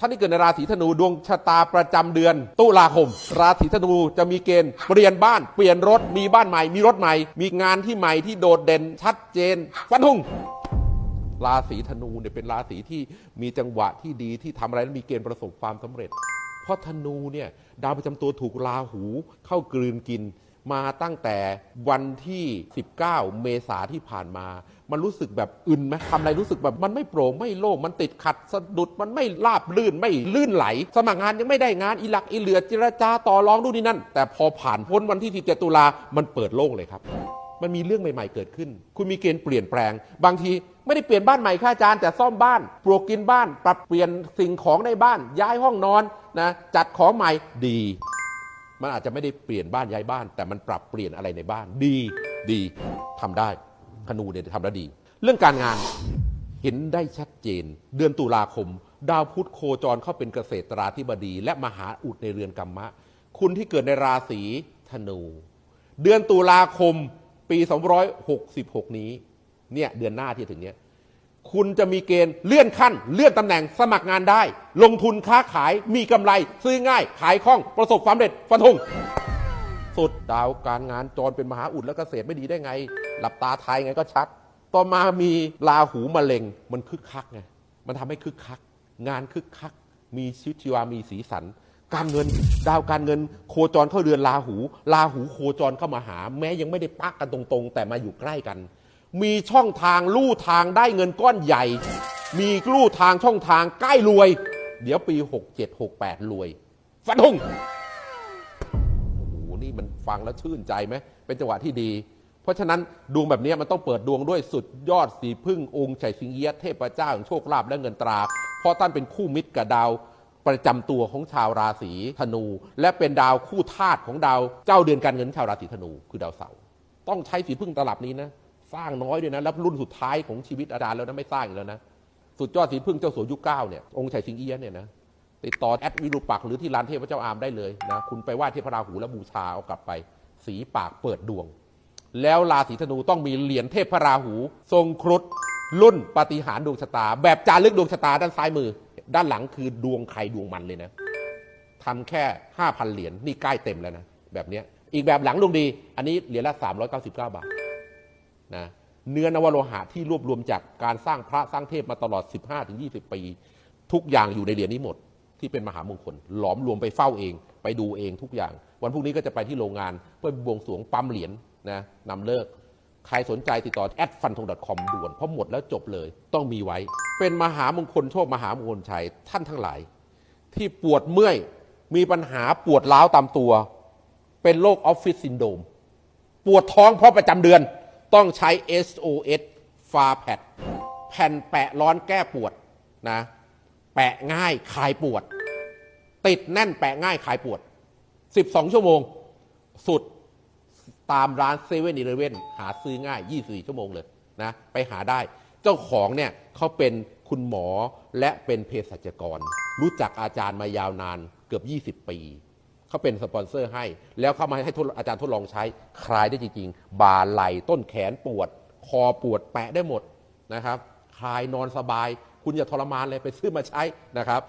ท่านที่เกิดในราศีธนูดวงชะตาประจำเดือน ตุลาคม ราศีธนูจะมีเกณฑ์เปลี่ยนบ้านเปลี่ยนรถมีบ้านใหม่ มีรถใหม่ มีงานที่ใหม่ที่โดดเด่นชัดเจนฟันธงราศีธนูเนี่ยเป็นราศีที่มีจังหวะที่ดีที่ทำอะไรแล้วมีเกณฑ์ประสบความสำเร็จ เพราะธนูเนี่ยดาวประจำตัวถูกราหูเข้ากลืนกิน มาตั้งแต่วันที่ 19 เมษาที่ผ่านมา มันรู้สึกแบบอึนไหมทำอะไรรู้สึกแบบมันไม่โปร่งไม่โล่งมันติดขัดสะดุดมันไม่ราบลื่นไม่ลื่นไหล สมัครงานยังไม่ได้งานอีหลักอีเหลือเจรจาต่อรองดูนี่นั่น แต่พอผ่านพ้นวันที่17ตุลามันเปิดโล่งเลยครับ มันมีเรื่องใหม่ ๆ เกิดขึ้น คุณมีเกณฑ์เปลี่ยนแปลง บางทีไม่ได้เปลี่ยนบ้านใหม่ค่ะอาจารย์แต่ซ่อมบ้านปลวกกินบ้าน ปรับเปลี่ยนสิ่งของในบ้าน ย้ายห้องนอนนะจัดของใหม่ดี มันอาจจะไม่ได้เปลี่ยนบ้านย้ายบ้าน แต่มันปรับเปลี่ยนอะไรในบ้าน ดีดีทำได้ธนูเนี่ยทำได้วดี เรื่องการงานเห็นได้ชัดเจน เดือนตุลาคม ดาวพุธโคจรเข้าเป็นเกษตราธิบดี และมหาอุดในเรือนกรรมะ คุณที่เกิดในราศีธนู เดือนตุลาคมปี 266 นี้เนี่ยเดือนหน้าที่ถึงเนี้ย คุณจะมีเกณฑ์เลื่อนขั้น เลื่อนตำแหน่งสมัครงานได้ ลงทุนค้าขายมีกำไร ซื้อง่าย ขายคล่อง ประสบความสำเร็จฟันธงสุดดาวการงานจรเป็นมหาอุดและเกษตรไม่ดีได้ไง หลับตาทายไงก็ชัด ต่อมามีราหูมะเร็งมันคึกคักไงมันทำให้คึกคัก งานคึกคัก มีชีวิตชีวามีสีสัน การเงินดาวการเงิน โคจรเข้าเรือนราหูราหูโคจรเข้ามาหา แม้ยังไม่ได้ปักกันตรงๆ แต่มาอยู่ใกล้กัน มีช่องทางลู่ทางได้เงินก้อนใหญ่ มีลู่ทางช่องทางใกล้รวย เดี๋ยวปี 67 68 รวย ฟันธงโอ้โหนี่มันฟังแล้วชื่นใจไหมเป็นจังหวะที่ดี เพราะฉะนั้นดวงแบบนี้มันต้องเปิดดวงด้วยสุดยอดสีพึ่งองค์ชัยสิงเอียะเทพเจ้าแห่งโชคลาภและเงินตรา เพราะท่านเป็นคู่มิตรกับดาวประจำตัวของชาวราศีธนู และเป็นดาวคู่ธาตุของดาวเจ้าเดือนการเงินชาวราศีธนู คือดาวเสาร์ต้องใช้สีพึ่งตลับนี้นะ สร้างน้อยด้วยนะแล้วรุ่นสุดท้ายของชีวิตอาจารย์แล้วนะไม่สร้างอีกแล้วนะสุดยอดสีพึ่งเจ้าสัวยุคเก้าเนี่ยองค์ชัยสิงเอี้ยะเนี่ยนะติดต่อแอดวิรูปักหรือที่ร้านเทพเจ้าอามได้เลยนะคุณไปไหว้เทพราหูแล้วบูชาเอากลับไป สีปากเปิดดวง แล้วราศีธนูต้องมีเหรียญเทพราหู ทรงครุฑรุ่นปฏิหารดวงชะตา แบบจารึกดวงชะตาด้านซ้ายมือ ด้านหลังคือดวงใครดวงมันเลยนะทำแค่5,000เหรียญนี่ใกล้เต็มแล้วนะแบบเนี้ยอีกแบบหลังดวงดี อันนี้เหรียญละ399 บาท นะเนื้อนวโลหะที่รวบรวมจากการสร้างพระสร้างเทพมาตลอด 15-20 ปี ทุกอย่างอยู่ในเหรียญนี้หมดที่เป็นมหามงคล หลอมรวมไปเฝ้าเอง ไปดูเองทุกอย่าง วันพรุ่งนี้ก็จะไปที่โรงงานเพื่อบวงสรวงปั๊มเหรียญนะนำเลิก ใครสนใจติดต่อ a d f u n t o n c o m ด่วนเพราะหมดแล้วจบเลยต้องมีไว้ เป็นมหามงคลโชคมหามงคลชัยท่านทั้งหลาย ที่ปวดเมื่อยมีปัญหาปวดร้าวตามตัว เป็นโรคออฟฟิศซินโดมปวดท้องเพราะประจำเดือน ต้องใช้ SOS ฟาแพดแผ่นแปะร้อนแก้ปวดนะ แปะง่ายคลายปวด ติดแน่นแปะง่ายคลายปวด 12 ชั่วโมง สุดตามร้านเซเว่นอีเลเว่นหาซื้อง่าย 24 ชั่วโมงเลยนะ ไปหาได้ เจ้าของเนี่ยเขาเป็นคุณหมอและเป็นเภสัชกร รู้จักอาจารย์มายาวนานเกือบ 20 ปี เขาเป็นสปอนเซอร์ให้ แล้วเข้ามาให้อาจารย์ทดลองใช้ คลายได้จริงๆบ่าไหล่ต้นแขนปวด คอปวดแปะได้หมดนะครับ คลายนอนสบาย คุณอย่าทรมานเลยไปซื้อมาใช้นะครับ